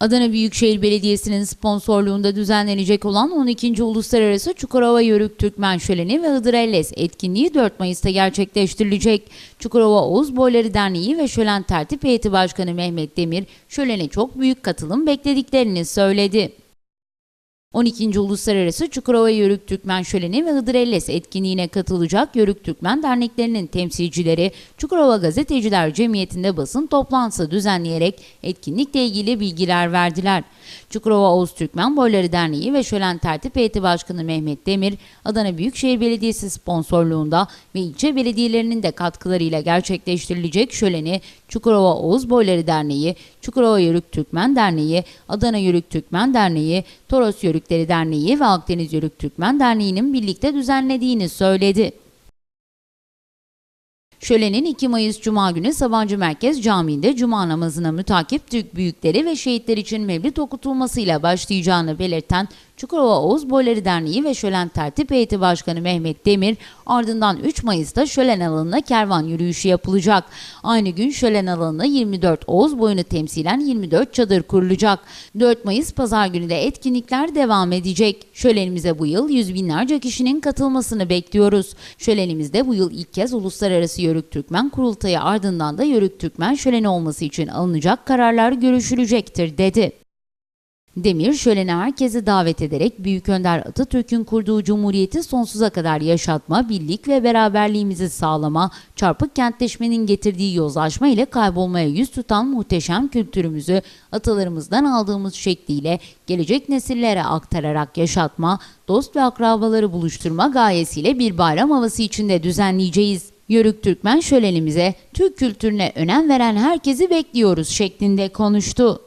Adana Büyükşehir Belediyesi'nin sponsorluğunda düzenlenecek olan 12. Uluslararası Çukurova Yörük Türkmen Şöleni ve Hıdrellez etkinliği 4 Mayıs'ta gerçekleştirilecek. Çukurova Oğuz Boyları Derneği ve Şölen Tertip Heyeti Başkanı Mehmet Demir, şölene çok büyük katılım beklediklerini söyledi. 12. Uluslararası Çukurova Yörük Türkmen Şöleni ve Hıdrellez etkinliğine katılacak Yörük Türkmen derneklerinin temsilcileri Çukurova Gazeteciler Cemiyeti'nde basın toplantısı düzenleyerek etkinlikle ilgili bilgiler verdiler. Çukurova Oğuz Türkmen Boyları Derneği ve Şölen Tertip Heyeti Başkanı Mehmet Demir, Adana Büyükşehir Belediyesi sponsorluğunda ve ilçe belediyelerinin de katkılarıyla gerçekleştirilecek şöleni Çukurova Oğuz Boyları Derneği, Çukurova Yörük Türkmen Derneği, Adana Yörük Türkmen Derneği, Toros Yörükleri Derneği ve Akdeniz Yörük Türkmen Derneği'nin birlikte düzenlediğini söyledi. Şölenin 2 Mayıs Cuma günü Sabancı Merkez Camii'nde Cuma namazına mütakip Türk büyükleri ve şehitler için mevlid okutulmasıyla başlayacağını belirten Çukurova Oğuz Boyları Derneği ve Şölen Tertip Heyeti Başkanı Mehmet Demir, ardından 3 Mayıs'ta Şölen alanına kervan yürüyüşü yapılacak. Aynı gün Şölen alanına 24 Oğuz boyunu temsilen 24 çadır kurulacak. 4 Mayıs Pazar günü de etkinlikler devam edecek. Şölenimize bu yıl yüz binlerce kişinin katılmasını bekliyoruz. Şölenimizde bu yıl ilk kez Uluslararası Yörük Türkmen Kurultayı ardından da Yörük Türkmen şöleni olması için alınacak kararlar görüşülecektir dedi. Demir şölene herkesi davet ederek Büyük Önder Atatürk'ün kurduğu cumhuriyeti sonsuza kadar yaşatma, birlik ve beraberliğimizi sağlama, çarpık kentleşmenin getirdiği yozlaşma ile kaybolmaya yüz tutan muhteşem kültürümüzü atalarımızdan aldığımız şekliyle gelecek nesillere aktararak yaşatma, dost ve akrabaları buluşturma gayesiyle bir bayram havası içinde düzenleyeceğiz. Yörük Türkmen şölenimize Türk kültürüne önem veren herkesi bekliyoruz şeklinde konuştu.